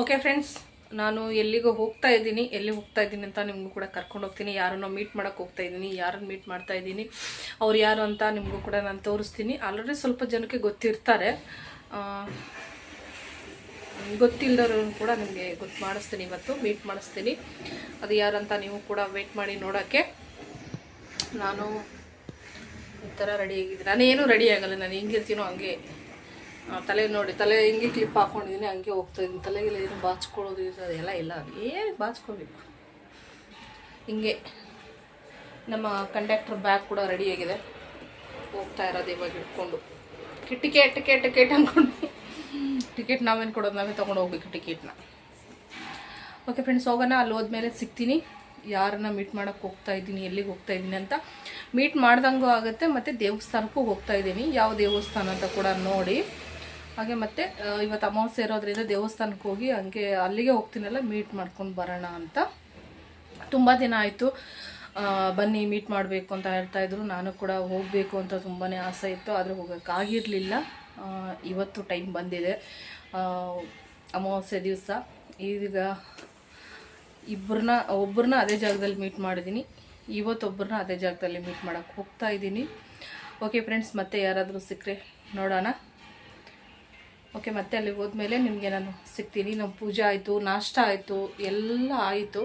Okay friends ನಾನು ಎಲ್ಲಿಗೂ ಹೋಗ್ತಾ ಇದ್ದೀನಿ. ಎಲ್ಲಿ ಹೋಗ್ತಾ ಇದ್ದೀನಿ ಅಂತ ನಿಮಗೂ ಕೂಡ ಕರ್ಕೊಂಡು ಹೋಗ್ತೀನಿ. ಯಾರನ್ನೋ ಮೀಟ್ ಮಾಡೋಕ್ಕೆ ಹೋಗ್ತಾ ಇದ್ದೀನಿ. ಯಾರನ್ನು ಮೀಟ್ ಮಾಡ್ತಾ ಇದ್ದೀನಿ. ಅವ್ರು ಯಾರು ಅಂತ ನಿಮಗೂ ಕೂಡ ನಾನು ತೋರಿಸ್ತೀನಿ. ಆಲ್ರೆಡಿ ಸ್ವಲ್ಪ ಜನಕ್ಕೆ ಗೊತ್ತಿರ್ತಾರೆ. ಗೊತ್ತಿಲ್ಲದವ್ರನ್ನು ಕೂಡ ನಿಮಗೆ ಗೊತ್ತು ಮಾಡಿಸ್ತೀನಿ ಇವತ್ತು. ಮೀಟ್ ಮಾಡಿಸ್ತೀನಿ. ಅದು ಯಾರಂತ ನೀವು ಕೂಡ ವೆಯ್ಟ್ ಮಾಡಿ ನೋಡೋಕ್ಕೆ. ನಾನು ಈ ಥರ ರೆಡಿ ನಾನೇನು ರೆಡಿ ಆಗಲ್ಲ. ನಾನು ಹೆಂಗಿರ್ತೀನೋ ಹಂಗೆ. ತಲೆ ನೋಡಿ, ತಲೆ ಹಿಂಗೆ ಕ್ಲಿಪ್ ಹಾಕೊಂಡಿದ್ದೀನಿ ಹಂಗೆ ಹೋಗ್ತಾ ಇದ್ದೀನಿ ತಲೆಗೆಲ್ಲ ಏನು ಬಾಚ್ಕೊಳ್ಳೋದು ಅದೆಲ್ಲ ಇಲ್ಲ. ಏನು ಬಾಚ್ಕೋಬೇಕು? ಹಿಂಗೆ ನಮ್ಮ ಕಂಡಕ್ಟರ್ ಬ್ಯಾಗ್ ಕೂಡ ರೆಡಿಯಾಗಿದೆ ಹೋಗ್ತಾ ಇರೋದು ಇವಾಗ ಇಟ್ಕೊಂಡು. ಟಿಕೆಟ್ ಟಿಕೆಟ್ ಟಿಕೆಟ್ ಅಂದ್ಕೊಂಡು ಟಿಕೆಟ್ ನಾವೇನು ಕೊಡೋದು? ನಾವೇ ತೊಗೊಂಡು ಹೋಗ್ಬೇಕು ಟಿಕೆಟ್ನ ಓಕೆ ಫ್ರೆಂಡ್ಸ್ ಹೋಗೋಣ. ಅಲ್ಲಿ ಹೋದ್ಮೇಲೆ ಸಿಗ್ತೀನಿ. ಯಾರನ್ನ ಮೀಟ್ ಮಾಡೋಕ್ಕೆ ಹೋಗ್ತಾ ಇದ್ದೀನಿ, ಎಲ್ಲಿಗೆ ಹೋಗ್ತಾ ಇದ್ದೀನಿ ಅಂತ ಮೀಟ್ ಮಾಡ್ದಂಗೂ ಆಗುತ್ತೆ, ಮತ್ತು ದೇವಸ್ಥಾನಕ್ಕೂ ಹೋಗ್ತಾ ಇದ್ದೀನಿ. ಯಾವ ದೇವಸ್ಥಾನ ಅಂತ ಕೂಡ ನೋಡಿ. ಹಾಗೆ ಮತ್ತೆ ಇವತ್ತು ಅಮಾವಾಸ್ಯೆ ಇರೋದ್ರಿಂದ ದೇವಸ್ಥಾನಕ್ಕೆ ಹೋಗಿ ಹಂಗೆ ಅಲ್ಲಿಗೆ ಹೋಗ್ತೀನಲ್ಲ ಮೀಟ್ ಮಾಡ್ಕೊಂಡು ಬರೋಣ ಅಂತ. ತುಂಬ ದಿನ ಆಯಿತು. ಬನ್ನಿ ಮೀಟ್ ಮಾಡಬೇಕು ಅಂತ ಹೇಳ್ತಾ ಇದ್ರು. ನಾನು ಕೂಡ ಹೋಗಬೇಕು ಅಂತ ತುಂಬಾ ಆಸೆ ಇತ್ತು, ಆದರೆ ಹೋಗೋಕ್ಕಾಗಿರಲಿಲ್ಲ ಇವತ್ತು ಟೈಮ್ ಬಂದಿದೆ. ಅಮಾವಾಸ್ಯೆ ದಿವಸ. ಈಗ ಇಬ್ಬರನ್ನ ಒಬ್ಬರನ್ನ ಅದೇ ಜಾಗದಲ್ಲಿ ಮೀಟ್ ಮಾಡಿದ್ದೀನಿ ಇವತ್ತೊಬ್ಬರನ್ನ ಅದೇ ಜಾಗದಲ್ಲಿ ಮೀಟ್ ಮಾಡೋಕ್ಕೆ ಹೋಗ್ತಾ ಇದ್ದೀನಿ. ಓಕೆ ಫ್ರೆಂಡ್ಸ್ ಮತ್ತೆ ಯಾರಾದರೂ ಸಿಕ್ಕರೆ ನೋಡೋಣ. ಓಕೆ, ಮತ್ತೆ ಅಲ್ಲಿಗೆ ಹೋದ್ಮೇಲೆ ನಿಮಗೆ ನಾನು ಸಿಗ್ತೀನಿ. ನಮ್ಮ ಪೂಜೆ ಆಯಿತು, ನಾಷ್ಟ ಆಯಿತು, ಎಲ್ಲ ಆಯಿತು.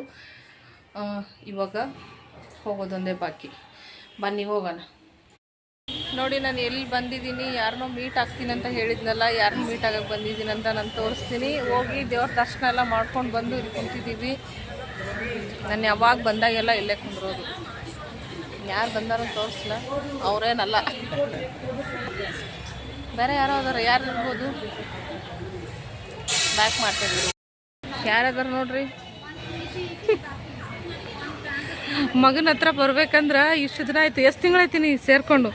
ಇವಾಗ ಹೋಗೋದೊಂದೇ ಬಾಕಿ. ಬನ್ನಿ, ಹೋಗೋಣ. ನೋಡಿ, ನಾನು ಎಲ್ಲಿ ಬಂದಿದ್ದೀನಿ, ಯಾರನ್ನೋ ಮೀಟ್ ಆಗ್ತೀನಿ ಅಂತ ಹೇಳಿದ್ನಲ್ಲ, ಯಾರನ್ನೂ ಮೀಟ್ ಆಗಕ್ಕೆ ಬಂದಿದ್ದೀನಿ ಅಂತ ನಾನು ತೋರಿಸ್ತೀನಿ. ಹೋಗಿ ದೇವ್ರ ದರ್ಶನ ಎಲ್ಲ ಮಾಡ್ಕೊಂಡು ಬಂದು ಇಲ್ಲಿ ಕುಂತಿದ್ದೀವಿ. ನಾನು ಯಾವಾಗ ಬಂದಾಗೆಲ್ಲ ಇಲ್ಲೇ ಕುಂದ್ರೋದು. ಯಾರು ಬಂದಾರು ತೋರಿಸ್ಲ? ಅವ್ರೇನಲ್ಲ. ಬೇರೆ ಯಾರೋ ಅದಾರ ಯಾರು ಇರ್ಬೋದು? ಬ್ಯಾಕ್ ಮಾಡ್ತಿದ್ರು ಯಾರದಾರ ನೋಡ್ರಿ? ಮಗನ ಹತ್ರ ಬರ್ಬೇಕಂದ್ರ ಇಷ್ಟು ದಿನ ಆಯ್ತು ಎಷ್ಟು ತಿಂಗಳಾಯ್ತು ನೀ ಸೇರ್ಕೊಂಡು?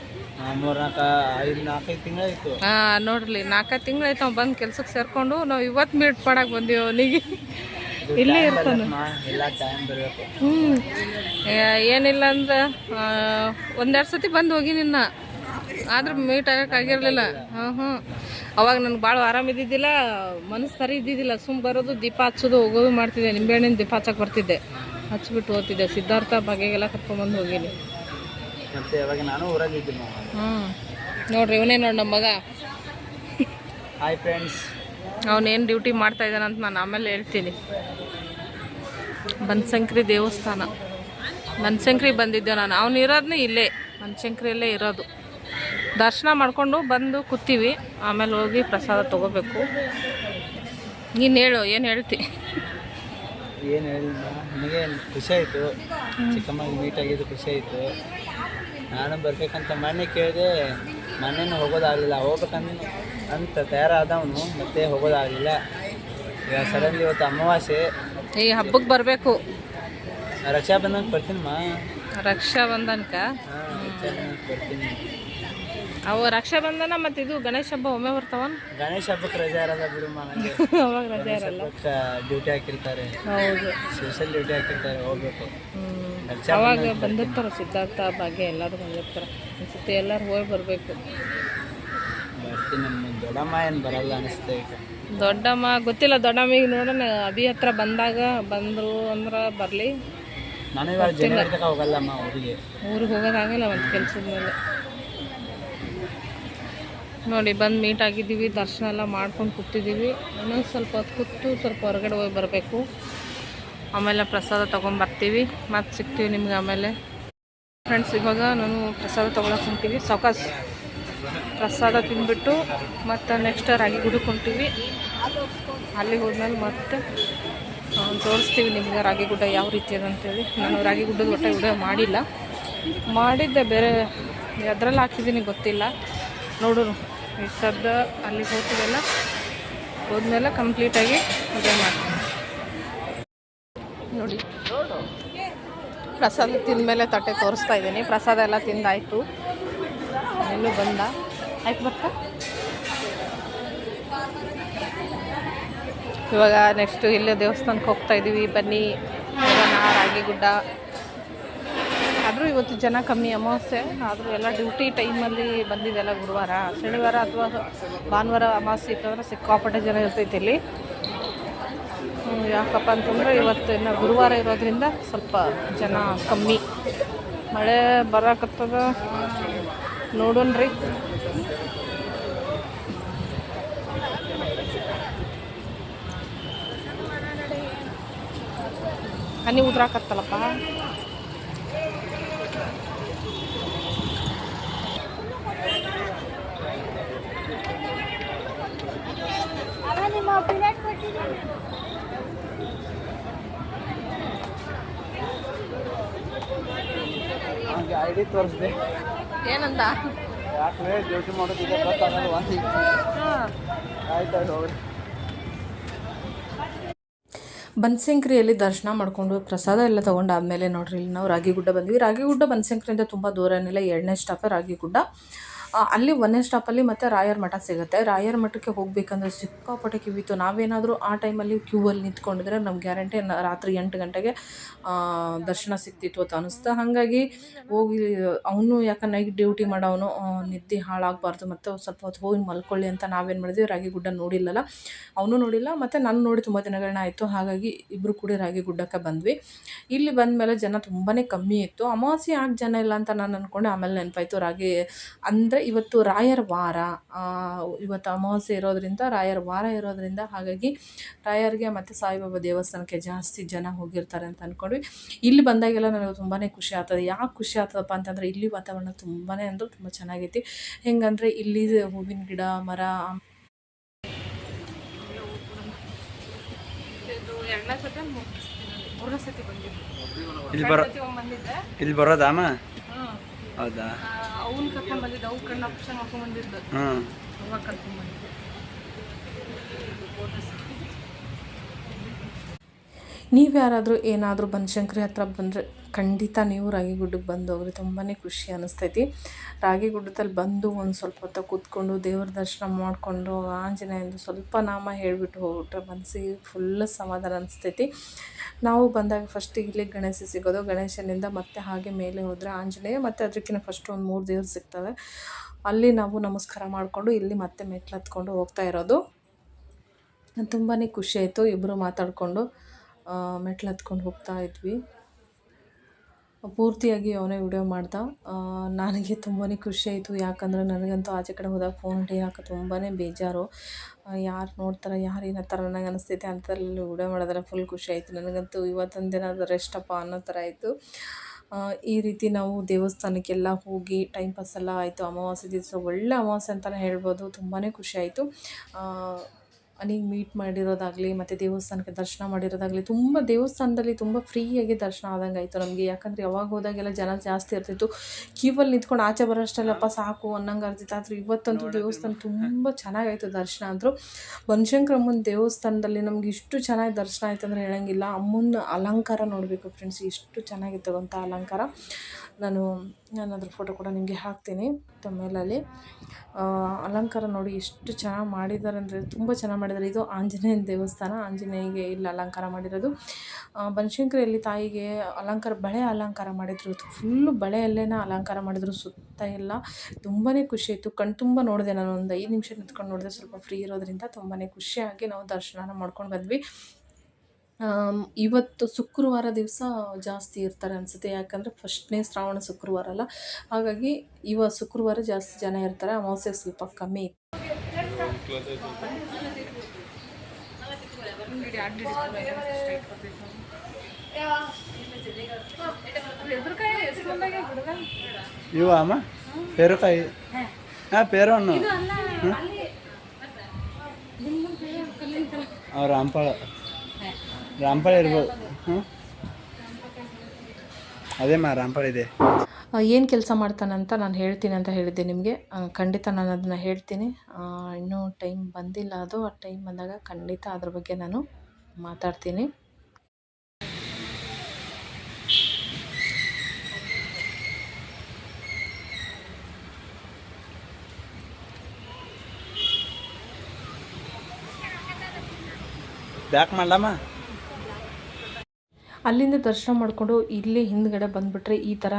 ನಾಲ್ಕೈದು ಹಾ ನೋಡ್ರಿ ನಾಲ್ಕು ತಿಂಗಳಾಯ್ತು ಅವ್ನು ಬಂದು ಕೆಲ್ಸಕ್ಕೆ ಸೇರ್ಕೊಂಡು ನಾವು ಇವತ್ತು ಮೀಟ್ ಮಾಡಕ್ಕೆ ಬಂದೀವಿ ಅವನಿಗೆ. ಇಲ್ಲೇ ಇರ್ತಾನೆ. ಹ್ಮ್. ಹ್ಞೂ ಏನಿಲ್ಲ ಅಂದ್ರೆ ಒಂದೆರಡು ಸತಿ ಬಂದು ಹೋಗಿ ನಿನ್ನ. ಆದ್ರೆ ಮೀಟ್ ಆಗಿರಲಿಲ್ಲ. ಹಾಂ ಹ್ಞೂ ಅವಾಗ ನನಗೆ ಭಾಳ ಆರಾಮಿದ್ದಿದ್ದಿಲ್ಲ ಮನಸ್ಸು ಸರಿ ಇದ್ದಿದ್ದಿಲ್ಲ. ಸುಮ್ಮ ಬರೋದು ದೀಪ ಹಚ್ಚೋದು ಹೋಗೋದು ಮಾಡ್ತಿದ್ದೆ. ನಿಂಬೆಹಣ್ಣಿನ ದೀಪ ಹಚ್ಚಕ್ಕೆ ಬರ್ತಿದ್ದೆ. ಹಚ್ಬಿಟ್ಟು ಓದ್ತಿದ್ದೆ. ಸಿದ್ಧಾರ್ಥ ಬಗೆಗೆಲ್ಲ ಕರ್ಕೊಂಬಂದು ಹೋಗೀನಿ ಹ್ಞೂ ನೋಡ್ರಿ ಇವನೇ ನೋಡಿ ನಮ್ಮ ಮಗ. ಹಾಯ್ ಫ್ರೆಂಡ್ಸ್ ಅವನೇನು ಡ್ಯೂಟಿ ಮಾಡ್ತಾ ಇದ್ದಾನೆ ಅಂತ ನಾನು ಆಮೇಲೆ ಹೇಳ್ತೀನಿ. ಬನಶಂಕರಿ ದೇವಸ್ಥಾನ. ಬನಶಂಕರಿ ಬಂದಿದ್ದೆ ನಾನು. ಅವನು ಇರೋದನ್ನೇ ಇಲ್ಲೇ. ಬನಶಂಕರಿಯಲ್ಲೇ ಇರೋದು. ದರ್ಶನ ಮಾಡಿಕೊಂಡು ಬಂದು ಕೂತೀವಿ. ಆಮೇಲೆ ಹೋಗಿ ಪ್ರಸಾದ ತೊಗೋಬೇಕು. ನೀನು ಹೇಳು ಏನು ಹೇಳ್ತಿ? ಏನು ಹೇಳಿಲ್ಲ. ನನಗೆ ಖುಷಿ ಆಯಿತು. ಚಿಕ್ಕಮ್ಮಗೆ ಮೀಟ್ ಆಗಿದ್ದು ಖುಷಿ ಆಯಿತು. ನಾನು ಬರಬೇಕಂತ ಮೊನ್ನೆ ಕೇಳಿದೆ ಮೊನ್ನೆನೂ ಹೋಗೋದಾಗಲಿಲ್ಲ. ಹೋಗ್ಬೇಕಂತ ಅಂತ ತಯಾರಾದವನು ಮತ್ತೆ ಹೋಗೋದಾಗಲಿಲ್ಲ. ಈಗ ಸಡನ್ಲಿ ಇವತ್ತು ಅಮಾವಾಸ್ಯೆ. ಈ ಹಬ್ಬಕ್ಕೆ ಬರಬೇಕು. ರಕ್ಷಾ ಬಂಧನಕ್ಕೆ ಬರ್ತೀನಮ್ಮ ರಕ್ಷಾ ಬಂಧನಕ ಹಾಂ ರಕ್ಷಾಬಂಧನಕ್ಕೆ ಬರ್ತೀನಿ. ಅವು ರಕ್ಷಾ ಬಂಧನ ಮತ್ತು ಇದು ಗಣೇಶ ಹಬ್ಬ ಒಮ್ಮೆ ಬರ್ತಾವ ಗಣೇಶ ಹಬ್ಬಕ್ಕೆ ರಜೆ ಇರಲ್ಲ ಬಿಡು ನನಗೆ ಅವಾಗ ರಜೆ ಇರಲ್ಲ. ಡ್ಯೂಟಿ ಹಾಕಿರ್ತಾರೆ. ಹೌದು. ಸ್ಪೆಷಲ್ ಡ್ಯೂಟಿ ಹಾಕಿರ್ತಾರೆ ಹೋಗ್ಬೇಕು. ಅವಾಗ ಬಂದಿರ್ತಾರ ಸಿದ್ಧಾರ್ಥ ಭಾಗ್ಯ ಎಲ್ಲರೂ ಬಂದಿರ್ತಾರ. ಅನ್ಸುತ್ತೆ ಎಲ್ಲರೂ ಹೋಗಿ ಬರಬೇಕು. ನಮ್ಮ ದೊಡ್ಡಮ್ಮ ಏನು ಬರಲ್ಲ ಅನಿಸುತ್ತೆ ಈಗ. ದೊಡ್ಡಮ್ಮ ಗೊತ್ತಿಲ್ಲ ದೊಡ್ಡಮ್ಮಿಗೆ ನೋಡೋಣ ಅಭಿ ಹತ್ರ ಬಂದಾಗ ಬಂದರು ಅಂದ್ರೆ ಬರಲಿ. ನಾನು ಇವಾಗ ಹೋಗಲ್ಲಮ್ಮ ಊರಿಗೆ. ಊರಿಗೆ ಹೋಗೋದಾಗಲ್ಲ ಒಂದು ಕೆಲಸದ ಮೇಲೆ. ನೋಡಿ, ಬಂದು ಮೀಟ್ ಆಗಿದ್ದೀವಿ, ದರ್ಶನ ಎಲ್ಲ ಮಾಡ್ಕೊಂಡು ಕೂತಿದ್ದೀವಿ. ಇನ್ನೊಂದು ಸ್ವಲ್ಪ ಹೊತ್ತು ಕೂತು ಸ್ವಲ್ಪ ಹೊರಗಡೆ ಹೋಗಿ ಬರಬೇಕು. ಆಮೇಲೆ ಪ್ರಸಾದ ತೊಗೊಂಬರ್ತೀವಿ ಮತ್ತೆ ಸಿಗ್ತೀವಿ ನಿಮ್ಗೆ ಆಮೇಲೆ. ಫ್ರೆಂಡ್ಸ್ ಇವಾಗ ನಾನು ಪ್ರಸಾದ ತೊಗೊಳಕ್ಕೆ ಹೊಂಟೀವಿ. ಸೌಕಾಸ್ ಪ್ರಸಾದ ತಿಂದ್ಬಿಟ್ಟು ಮತ್ತು ನೆಕ್ಸ್ಟ್ ರಾಗಿ ಗುಡಕ್ಕೆ ಹೊಂಟೀವಿ ಅಲ್ಲಿಗೆ ಹೋದ್ಮೇಲೆ ಮತ್ತೆ ತೋರಿಸ್ತೀವಿ ನಿಮಗೆ ರಾಗಿ ಗುಡ್ಡ ಯಾವ ರೀತಿ ಅದ ಅಂತೇಳಿ. ನಾನು ರಾಗಿ ಗುಡ್ಡದ ಒಟ್ಟೆ ವಿಡಿಯೋ ಮಾಡಿಲ್ಲ. ಮಾಡಿದ್ದೆ ಬೇರೆ ಅದರಲ್ಲಿ ಹಾಕಿದ್ದೀನಿ ಗೊತ್ತಿಲ್ಲ. ನೋಡೋಣ ಈ ಸದ್ದ ಅಲ್ಲಿಗೆ ಹೋಗ್ತೀವಲ್ಲ? ಹೋದ್ಮೇಲೆ ಕಂಪ್ಲೀಟಾಗಿ ಮದುವೆ ಮಾಡ್ತೀನಿ. ನೋಡಿ. ಪ್ರಸಾದ ತಿಂದಮೇಲೆ ತಟ್ಟೆ ತೋರಿಸ್ತಾ ಇದ್ದೀನಿ. ಪ್ರಸಾದ ಎಲ್ಲ ತಿಂದಾಯಿತು. ಎಲ್ಲೂ ಬಂದ. ಆಯ್ತು ಬರ್ತಾ? ಇವಾಗ ನೆಕ್ಸ್ಟು ಇಲ್ಲೇ ದೇವಸ್ಥಾನಕ್ಕೆ ಹೋಗ್ತಾ ಇದ್ದೀವಿ ಬನ್ನಿ. ರಾಗಿ ರಾಗಿಗುಡ್ಡ ಆದರೂ ಇವತ್ತು ಜನ ಕಮ್ಮಿ ಅಮಾವಾಸ್ಯೆ, ಆದರೂ ಎಲ್ಲ ಡ್ಯೂಟಿ ಟೈಮಲ್ಲಿ ಬಂದಿದೆಲ್ಲ ಗುರುವಾರ. ಶನಿವಾರ ಅಥವಾ ಭಾನುವಾರ ಅಮಾವಾಸ್ಯೆ ಇತ್ತಂದ್ರೆ ಸಿಕ್ಕಾಪಟ್ಟೆ ಜನ ಇರ್ತೈತೆ ಇಲ್ಲಿ. ಯಾಕಪ್ಪ ಅಂತಂದರೆ ಇವತ್ತು ಇನ್ನು ಗುರುವಾರ ಇರೋದ್ರಿಂದ ಸ್ವಲ್ಪ ಜನ ಕಮ್ಮಿ. ಮಳೆ ಬರಾಕತ್ತದ? ನೋಡೋಣ್ರಿ ಹನಿ ಉದ್ರಾಕತ್ತಲ್ಲಪ್ಪ? I D ತೋರಿಸ್ದೆ. ಯಾಕೆ ಡ್ಯೂಟಿ ಆಯ್ತು ಹೋಗ್ರಿ. ಬನಶಂಕರಿಯಲ್ಲಿ ದರ್ಶನ ಮಾಡಿಕೊಂಡು ಪ್ರಸಾದ ಎಲ್ಲ ತೊಗೊಂಡಾದ್ಮೇಲೆ ನೋಡ್ರಿ ಇಲ್ಲಿ ನಾವು ರಾಗಿಗುಡ್ಡ ಬಂದ್ವಿ. ರಾಗಿಗುಡ್ಡ ಬನಶಂಕರಿಯಿಂದ ತುಂಬ ದೂರ ಏನಿಲ್ಲ ಎರಡನೇ ಸ್ಟಾಪೇ ರಾಗಿಗುಡ್ಡ ಅಲ್ಲಿ ಒಂದನೇ ಸ್ಟಾಪಲ್ಲಿ ಮತ್ತೆ ರಾಯರ ಮಠ ಸಿಗುತ್ತೆ. ರಾಯರ ಮಠಕ್ಕೆ ಹೋಗ್ಬೇಕಂದ್ರೆ ಸಿಕ್ಕಾಪಟ್ಟೆ ಕ್ಯೂ ಇತ್ತು. ನಾವೇನಾದರೂ ಆ ಟೈಮಲ್ಲಿ ಕ್ಯೂವಲ್ಲಿ ನಿಂತ್ಕೊಂಡಿದ್ರೆ ನಮ್ಗೆ ಗ್ಯಾರಂಟಿ ರಾತ್ರಿ ಎಂಟು ಗಂಟೆಗೆ ದರ್ಶನ ಸಿಕ್ತಿತ್ತು ಅಂತ ಅನಿಸ್ತು ಹಾಗಾಗಿ ಹೋಗಿ, ಅವನು ಯಾಕೆ ನೈಟ್ ಡ್ಯೂಟಿ ಮಾಡೋವನು ನಿದ್ದೆ ಹಾಳಾಗಬಾರ್ದು ಮತ್ತು ಸ್ವಲ್ಪ ಹೊತ್ತು ಹೋಗಿ ಮಲ್ಕೊಳ್ಳಿ ಅಂತ ನಾವೇನು ಮಾಡಿದ್ವಿ. ರಾಗಿ ಗುಡ್ಡ ನೋಡಿಲ್ಲಲ್ಲ, ಅವನು ನೋಡಿಲ್ಲ ಮತ್ತು ನಾನು ನೋಡಿ ತುಂಬ ದಿನಗಳನ್ನ ಆಯಿತು. ಹಾಗಾಗಿ ಇಬ್ಬರು ಕೂಡ ರಾಗಿ ಗುಡ್ಡಕ್ಕೆ ಬಂದ್ವಿ. ಇಲ್ಲಿ ಬಂದಮೇಲೆ ಜನ ತುಂಬಾ ಕಮ್ಮಿ ಇತ್ತು. ಅಮಾವಾಸ್ಯೆ ಯಾಕೆ ಜನ ಇಲ್ಲ ಅಂತ ನಾನು ಅಂದ್ಕೊಂಡೆ ಆಮೇಲೆ ನೆನಪಾಯಿತು. ರಾಗಿ ಅಂದರೆ ಇವತ್ತು ರಾಯರ ವಾರ ಇವತ್ತು ಅಮಾವಾಸ್ಯೆ ಇರೋದರಿಂದ ರಾಯರ ವಾರ ಇರೋದರಿಂದ ಹಾಗಾಗಿ ರಾಯರಿಗೆ ಮತ್ತು ಸಾಯಿಬಾಬಾ ದೇವಸ್ಥಾನಕ್ಕೆ ಜಾಸ್ತಿ ಜನ ಹೋಗಿರ್ತಾರೆ ಅಂತ ಅಂದ್ಕೊಂಡ್ವಿ ಇಲ್ಲಿ ಬಂದಾಗೆಲ್ಲ ನನಗೆ ತುಂಬಾ ಖುಷಿ ಆಗ್ತದೆ. ಯಾಕೆ ಖುಷಿ ಆಗ್ತದಪ್ಪ ಅಂತಂದರೆ ಇಲ್ಲಿ ವಾತಾವರಣ ತುಂಬಾ ಅಂದರೆ ತುಂಬ ಚೆನ್ನಾಗೈತಿ. ಹೆಂಗಂದರೆ ಇಲ್ಲಿ ಹೂವಿನ ಗಿಡ, ಮರ, ಇಲ್ಲಿ ಬರೋದಾಮ ಹೌದಾ? ಅವ್ನು ಕರ್ಕೊಂಡ್ ಬಂದಿದ್ದೆ ಅವ್ನು ಕಣ್ಣು ಆಪ್ಷನ್ ಮಾಡ್ಕೊಂಡ್ ಬಂದಿದ್ದು. ಹ್ಞೂ ಅವಾಗ ಕರ್ಕೊಂಡ್ ಬಂದಿದ್ದೆ. ನೀವು ಯಾರಾದರೂ ಏನಾದರೂ ಬನಶಂಕರಿ ಹತ್ರ ಬಂದರೆ ಖಂಡಿತ ನೀವು ರಾಗಿಗುಡ್ಡಕ್ಕೆ ಬಂದು ಹೋಗ್ರಿ. ತುಂಬಾ ಖುಷಿ ಅನ್ನಿಸ್ತೈತಿ ರಾಗಿಗುಡ್ಡದಲ್ಲಿ ಬಂದು ಒಂದು ಸ್ವಲ್ಪ ಹೊತ್ತು ಕೂತ್ಕೊಂಡು ದೇವ್ರ ದರ್ಶನ ಮಾಡಿಕೊಂಡು ಆಂಜನೇಯಂದು ಸ್ವಲ್ಪ ನಾಮ ಹೇಳಿಬಿಟ್ಟು ಹೋಗ್ಬಿಟ್ರೆ ಮನಸ್ಸಿಗೆ ಫುಲ್ ಸಮಾಧಾನ ಅನಿಸ್ತೈತಿ. ನಾವು ಬಂದಾಗ ಫಸ್ಟ್ ಇಲ್ಲಿ ಗಣೇಶ ಸಿಗೋದು. ಗಣೇಶನಿಂದ ಮತ್ತೆ ಹಾಗೆ ಮೇಲೆ ಹೋದರೆ ಆಂಜನೇಯ, ಮತ್ತು ಅದಕ್ಕಿಂತ ಫಸ್ಟ್ ಒಂದು ಮೂರು ದೇವ್ರು ಸಿಗ್ತವೆ. ಅಲ್ಲಿ ನಾವು ನಮಸ್ಕಾರ ಮಾಡಿಕೊಂಡು ಇಲ್ಲಿ ಮತ್ತೆ ಮೆಟ್ಲು ಹತ್ಕೊಂಡು ಹೋಗ್ತಾ ಇರೋದು. ತುಂಬಾ ಖುಷಿ ಆಯಿತು ಇಬ್ಬರು ಮಾತಾಡಿಕೊಂಡು. ಮೆಟ್ಲು ಹತ್ಕೊಂಡು ಹೋಗ್ತಾ ಇದ್ವಿ. ಪೂರ್ತಿಯಾಗಿ ಅವನೇ ವಿಡಿಯೋ ಮಾಡ್ದ. ನನಗೆ ತುಂಬಾ ಖುಷಿ ಆಯಿತು. ಯಾಕಂದರೆ ನನಗಂತೂ ಆಚೆ ಕಡೆ ಹೋದಾಗ ಫೋನ್ ಹಿಡಿಯೋಕೆ ತುಂಬಾ ಬೇಜಾರು. ಯಾರು ನೋಡ್ತಾರೆ, ಯಾರು ಏನತ್ತಾರೆ ನನಗೆ ಅನಿಸ್ತೈತೆ ಅಂಥದ್ರಲ್ಲಿ ವಿಡಿಯೋ ಮಾಡೋದ್ರೆ ಫುಲ್ ಖುಷಿ ಆಯಿತು. ನನಗಂತೂ ಇವತ್ತೊಂದು ದಿನ ರೆಸ್ಟಪ್ಪ ಅನ್ನೋ ಥರ ಆಯಿತು. ಈ ರೀತಿ ನಾವು ದೇವಸ್ಥಾನಕ್ಕೆಲ್ಲ ಹೋಗಿ ಟೈಮ್ ಪಾಸ್ ಎಲ್ಲ ಆಯಿತು. ಅಮಾವಾಸ್ಯೆ ದಿವಸ ಒಳ್ಳೆ ಅಮಾವಾಸ್ಯೆ ಅಂತಲೇ ಹೇಳ್ಬೋದು. ತುಂಬಾ ಖುಷಿ ಆಯಿತು. ಅನಿಗೆ ಮೀಟ್ ಮಾಡಿರೋದಾಗಲಿ, ಮತ್ತು ದೇವಸ್ಥಾನಕ್ಕೆ ದರ್ಶನ ಮಾಡಿರೋದಾಗಲಿ, ತುಂಬ ದೇವಸ್ಥಾನದಲ್ಲಿ ತುಂಬ ಫ್ರೀಯಾಗಿ ದರ್ಶನ ಆದಂಗೆ ಆಯಿತು ನಮಗೆ. ಯಾಕಂದರೆ ಯಾವಾಗ ಹೋದಾಗೆಲ್ಲ ಜನ ಜಾಸ್ತಿ ಇರ್ತಿತ್ತು. ಕ್ಯೂವಲ್ಲಿ ನಿಂತ್ಕೊಂಡು ಆಚೆ ಬರೋಷ್ಟಲ್ಲಪ್ಪ ಸಾಕು ಅನ್ನಂಗೆ ಆಗ್ತಿತ್ತು ಆದರೆ ಇವತ್ತಂತೂ ದೇವಸ್ಥಾನ ತುಂಬ ಚೆನ್ನಾಗಾಯಿತು ದರ್ಶನ ಅಂದರು. ಬನಶಂಕರಮ್ಮನ ದೇವಸ್ಥಾನದಲ್ಲಿ ನಮ್ಗೆ ಇಷ್ಟು ಚೆನ್ನಾಗಿ ದರ್ಶನ ಆಯ್ತು ಅಂದರೆ ಹೇಳೋಂಗಿಲ್ಲ. ಅಮ್ಮನ ಅಲಂಕಾರ ನೋಡಬೇಕು ಫ್ರೆಂಡ್ಸ್ ಎಷ್ಟು ಚೆನ್ನಾಗಿತ್ತು ಅಂತ ಅಲಂಕಾರ. ನಾನು ನಾನು ಅದ್ರ ಫೋಟೋ ಕೂಡ ನಿಮಗೆ ಹಾಕ್ತೀನಿ ತಮ್ಮೇಲಲ್ಲಿ ಅಲಂಕಾರ ನೋಡಿ ಎಷ್ಟು ಚೆನ್ನಾಗಿ ಮಾಡಿದ್ದಾರೆ ಅಂದರೆ ತುಂಬ ಚೆನ್ನಾಗಿ ಮಾಡಿದ್ದಾರೆ. ಇದು ಆಂಜನೇಯನ ದೇವಸ್ಥಾನ. ಆಂಜನೇಯಿಗೆ ಇಲ್ಲಿ ಅಲಂಕಾರ ಮಾಡಿರೋದು. ಬನಶಂಕರಿಯಲ್ಲಿ ತಾಯಿಗೆ ಅಲಂಕಾರ, ಬಳೆ ಅಲಂಕಾರ ಮಾಡಿದ್ರು. ಫುಲ್ಲು ಬಳೆಯಲ್ಲೇನ ಅಲಂಕಾರ ಮಾಡಿದ್ರು. ಸುತ್ತ ಎಲ್ಲ ತುಂಬಾ ಖುಷಿ ಆಯಿತು. ಕಣ್ ತುಂಬ ನೋಡಿದೆ ನಾನು ಒಂದು ಐದು ನಿಮಿಷ ನಿಂತ್ಕೊಂಡು ನೋಡಿದೆ. ಸ್ವಲ್ಪ ಫ್ರೀ ಇರೋದ್ರಿಂದ ತುಂಬಾ ಖುಷಿಯಾಗಿ ನಾವು ದರ್ಶನ ಮಾಡ್ಕೊಂಡು ಬಂದ್ವಿ. ಇವತ್ತು ಶುಕ್ರವಾರ ದಿವಸ ಜಾಸ್ತಿ ಇರ್ತಾರೆ ಅನಿಸುತ್ತೆ. ಯಾಕಂದರೆ ಫಸ್ಟ್ನೇ ಶ್ರಾವಣ ಶುಕ್ರವಾರ ಅಲ್ಲ. ಹಾಗಾಗಿ ಇವ ಶುಕ್ರವಾರ ಜಾಸ್ತಿ ಜನ ಇರ್ತಾರೆ. ಅಮಾವಾಸ್ಯೆ ಸ್ವಲ್ಪ ಕಮ್ಮಿ ಇವ ಅಮ್ಮ? ಪೇರುಕಾಯಿ. ಹಾಂ ಪೇರು ಹಣ್ಣು ಅವ್ರು ರಾಂಪಾಳ ರಾಂಪಾಳ ಇರ್ಬೋದು. ಅದೇ ಮಾ ರಾಮ್ಪಾಲ್ ಇದೆ. ಏನು ಕೆಲಸ ಮಾಡ್ತಾನಂತ ನಾನು ಹೇಳ್ತೀನಿ ಅಂತ ಹೇಳಿದ್ದೆ ನಿಮಗೆ. ಖಂಡಿತ ನಾನು ಅದನ್ನು ಹೇಳ್ತೀನಿ. ಇನ್ನೂ ಟೈಮ್ ಬಂದಿಲ್ಲ ಅದು. ಆ ಟೈಮ್ ಬಂದಾಗ ಖಂಡಿತ ಅದ್ರ ಬಗ್ಗೆ ನಾನು ಮಾತಾಡ್ತೀನಿ. ಬ್ಯಾಕ್ ಮಾಡ್ಲಮ್ಮ ಅಲ್ಲಿಂದ ದರ್ಶನ ಮಾಡಿಕೊಂಡು ಇಲ್ಲಿ ಹಿಂದ್ಗಡೆ ಬಂದುಬಿಟ್ರೆ ಈ ಥರ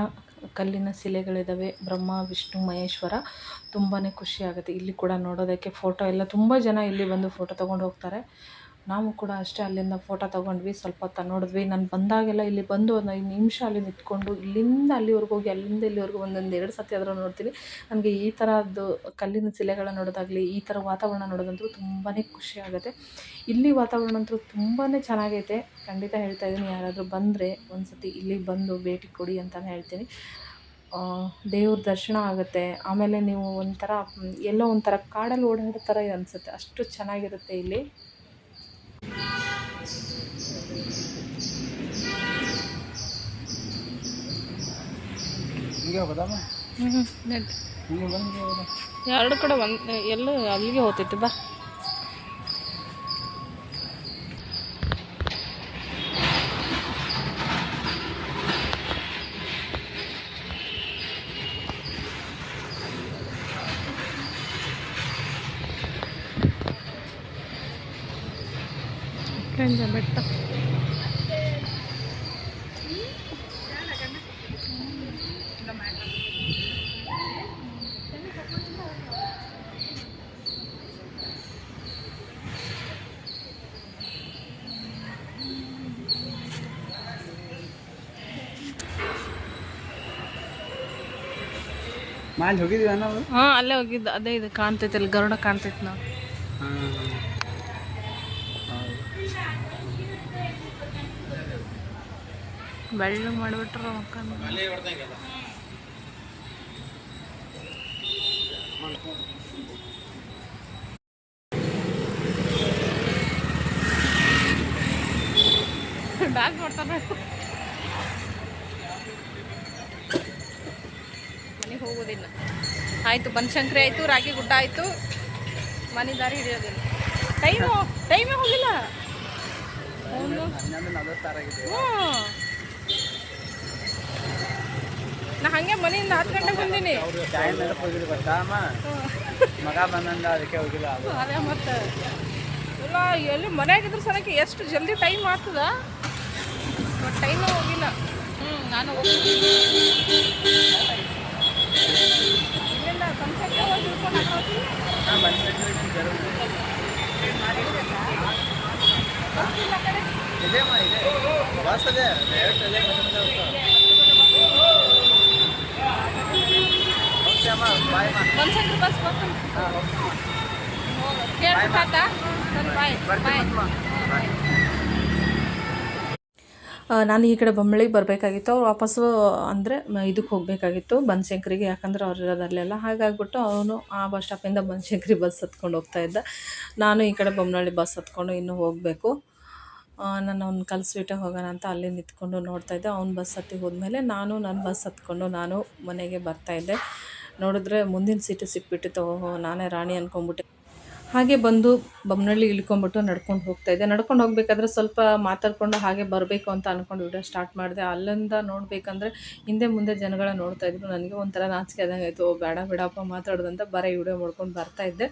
ಕಲ್ಲಿನ ಶಿಲೆಗಳಿದ್ದಾವೆ ಬ್ರಹ್ಮ, ವಿಷ್ಣು, ಮಹೇಶ್ವರ ತುಂಬಾ ಖುಷಿ ಆಗುತ್ತೆ. ಇಲ್ಲಿ ಕೂಡ ನೋಡೋದಕ್ಕೆ ಫೋಟೋ ಎಲ್ಲ ತುಂಬ ಜನ ಇಲ್ಲಿ ಬಂದು ಫೋಟೋ ತೊಗೊಂಡು ಹೋಗ್ತಾರೆ. ನಾವು ಕೂಡ ಅಷ್ಟೇ ಅಲ್ಲಿಂದ ಫೋಟೋ ತೊಗೊಂಡ್ವಿ, ಸ್ವಲ್ಪ ಹೊತ್ತ ನೋಡಿದ್ವಿ. ನಾನು ಬಂದಾಗೆಲ್ಲ ಇಲ್ಲಿ ಬಂದು ಒಂದು ಐದು ನಿಮಿಷ ಅಲ್ಲಿ ನಿಂತ್ಕೊಂಡು ಇಲ್ಲಿಂದ ಅಲ್ಲಿವರೆಗೂ ಹೋಗಿ, ಅಲ್ಲಿಂದ ಇಲ್ಲಿವರೆಗೂ ಒಂದೊಂದು ಎರಡು ಸತಿ ಆದರೂ ನೋಡ್ತೀನಿ ನನಗೆ ಈ ಥರದ್ದು ಕಲ್ಲಿನ ಶಿಲೆಗಳನ್ನ ನೋಡೋದಾಗಲಿ, ಈ ಥರ ವಾತಾವರಣ ನೋಡೋದಂತೂ ತುಂಬಾ ಖುಷಿ ಆಗುತ್ತೆ. ಇಲ್ಲಿ ವಾತಾವರಣ ಅಂತೂ ತುಂಬಾ ಚೆನ್ನಾಗೈತೆ. ಖಂಡಿತ ಹೇಳ್ತಾ ಇದ್ದೀನಿ, ಯಾರಾದರೂ ಬಂದರೆ ಒಂದು ಸತಿ ಇಲ್ಲಿಗೆ ಬಂದು ಭೇಟಿ ಕೊಡಿ ಅಂತಲೇ ಹೇಳ್ತೀನಿ. ದೇವ್ರ ದರ್ಶನ ಆಗುತ್ತೆ. ಆಮೇಲೆ ನೀವು ಒಂಥರ, ಎಲ್ಲೋ ಒಂಥರ ಕಾಡಲ್ಲಿ ಓಡಾಡೋ ಥರ ಅನಿಸುತ್ತೆ. ಅಷ್ಟು ಚೆನ್ನಾಗಿರುತ್ತೆ ಇಲ್ಲಿ. ಹ್ಞೂ ಎರಡು ಕಡೆ ಒಂದು ಎಲ್ಲೂ ಅಲ್ಲಿಗೆ ಹೋಗ್ತೈತಿ ಬಾ. ಬೆಟ್ಟ. ನಾವು? ಹಾಂ ಅಲ್ಲೇ ಹೋಗಿದ್ದು. ಅದೇ ಇದು ಕಾಣ್ತೈತಿ ಅಲ್ಲಿ ಗರುಡ ಕಾಣ್ತೈತೆ ನಾವು. ಬೆಳ್ಳ ಮಾಡಿಬಿಟ್ರು ಮಕ್ಕಳು ಡ್ಯಾನ್ಸ್ ಹೋಗೋದಿಲ್ಲ ಆಯಿತು ಬನಶಂಕರಿ ಆಯಿತು ರಾಗಿ ಗುಡ್ಡ ಆಯಿತು. ಮನೆ ದಾರಿ ಹಿಡಿಯೋದಿಲ್ಲ. ಟೈಮು ಟೈಮೇ ಹೋಗಿಲ್ಲ. ಹ್ಞೂ ನಾ ಹಂಗೆ ಮನೆಯಿಂದ ಹತ್ತು ಗಂಟೆಗೆ ಬಂದೀನಿ. ಮಗ ಬಂದಂದ ಅದಕ್ಕೆ ಹೋಗಿಲ್ಲ ಅದೇ. ಮತ್ತೆ. ಇಲ್ಲ ಎಲ್ಲಿ ಮನೆಯಾಗಿದ್ರು ಸಲಕ್ಕೆ ಎಷ್ಟು ಜಲ್ದಿ ಟೈಮ್ ಆಗ್ತದ? ಬಟ್ ಟೈಮೇ ಹೋಗಿಲ್ಲ. ಹ್ಞೂ ನಾನು ಹೋಗ್ತೀನಿ. ಬಸ್ ಅದೇ ಡೈರೆಕ್ಟ್ ಅದೇ ಓಕೆ. ಅಮ್ಮ ಬಾಯ್ ಬರ್ತೀನಿ. ಹಾಂ ಓಕೆ ಬಾಯ್ ಬಾಯ್ ಬಾಯ್ ನಾನು ಈ ಕಡೆ ಬೊಮ್ಮಳಿಗೆ ಬರಬೇಕಾಗಿತ್ತು. ಅವ್ರು ವಾಪಸ್ಸು, ಅಂದರೆ ಇದಕ್ಕೆ ಹೋಗಬೇಕಾಗಿತ್ತು ಬನಶಂಕರಿಗೆ, ಯಾಕಂದ್ರೆ ಅವ್ರು ಇರೋದಲ್ಲೆಲ್ಲ. ಹಾಗಾಗ್ಬಿಟ್ಟು ಅವನು ಆ ಬಸ್ ಸ್ಟಾಪಿಂದ ಬನಶಂಕರಿ ಬಸ್ ಹತ್ಕೊಂಡು ಹೋಗ್ತಾ ಇದ್ದ. ನಾನು ಈ ಕಡೆ ಬೊಮ್ಮಳಿ ಬಸ್ ಹತ್ಕೊಂಡು ಇನ್ನೂ ಹೋಗಬೇಕು. ನಾನು ಅವ್ನು ಕಲಿಸ್ಬಿಟ್ಟೆ ಹೋಗೋಣ ಅಂತ ಅಲ್ಲಿ ನಿಂತ್ಕೊಂಡು ನೋಡ್ತಾ ಇದ್ದೆ. ಅವ್ನು ಬಸ್ ಹತ್ತಿ ಹೋದ್ಮೇಲೆ ನಾನು ನನ್ನ ಬಸ್ ಹತ್ಕೊಂಡು ನಾನು ಮನೆಗೆ ಬರ್ತಾಯಿದ್ದೆ ನೋಡಿದ್ರೆ ಮುಂದಿನ ಸೀಟು ಸಿಕ್ಬಿಟ್ಟಿತ್ತು. ಓಹೋ, ನಾನೇ ರಾಣಿ ಅಂದ್ಕೊಂಬಿಟ್ಟೆ ಹಾಗೆ ಬಂದು ಬೊಮ್ಮನಳ್ಳಿ ಇಳ್ಕೊಂಬಿಟ್ಟು ನಡ್ಕೊಂಡು ಹೋಗ್ತಾ ಇದ್ದೆ ನಡ್ಕೊಂಡು ಹೋಗ್ಬೇಕಾದ್ರೆ ಸ್ವಲ್ಪ ಮಾತಾಡ್ಕೊಂಡು ಹಾಗೆ ಬರಬೇಕು ಅಂತ ಅಂದ್ಕೊಂಡು ವಿಡಿಯೋ ಸ್ಟಾರ್ಟ್ ಮಾಡಿದೆ. ಅಲ್ಲಿಂದ ನೋಡಬೇಕಂದ್ರೆ ಹಿಂದೆ ಮುಂದೆ ಜನಗಳ ನೋಡ್ತಾ ಇದ್ರು. ನನಗೆ ಒಂಥರ ನಾಚಿಕೆ ಆದಂಗೆ ಆಯಿತು. ಬೇಡ, ಬಿಡಪ್ಪ ಮಾತಾಡೋದಂತ ಬರೀ ವಿಡಿಯೋ ಮಾಡ್ಕೊಂಡು ಬರ್ತಾ ಇದ್ದೆ.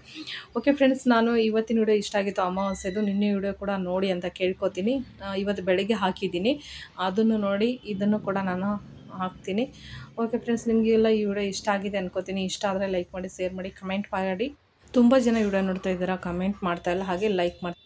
ಓಕೆ ಫ್ರೆಂಡ್ಸ್ ನಾನು ಇವತ್ತಿನ ವಿಡಿಯೋ ಇಷ್ಟ ಆಗಿತ್ತು. ಅಮಾವಾಸ್ಯೆದು ನಿನ್ನೆ ವಿಡಿಯೋ ಕೂಡ ನೋಡಿ ಅಂತ ಕೇಳ್ಕೊತೀನಿ. ಇವತ್ತು ಬೆಳಗ್ಗೆ ಹಾಕಿದ್ದೀನಿ. ಅದನ್ನು ನೋಡಿ ಇದನ್ನು ಕೂಡ ನಾನು ಹಾಕ್ತೀನಿ. ಓಕೆ ಫ್ರೆಂಡ್ಸ್ ನಿಮಗೆಲ್ಲ ಈ ವಿಡಿಯೋ ಇಷ್ಟ ಆಗಿದೆ ಅನ್ಕೋತೀನಿ. ಇಷ್ಟ ಆದರೆ ಲೈಕ್ ಮಾಡಿ ಶೇರ್ ಮಾಡಿ ಕಮೆಂಟ್ ಮಾಡಿ. ತುಂಬ ಜನ ವಿಡಿಯೋ ನೋಡ್ತಾ ಇದ್ದೀರಾ ಕಮೆಂಟ್ ಮಾಡ್ತಾ ಇಲ್ಲ ಹಾಗೆ ಲೈಕ್ ಮಾಡಿ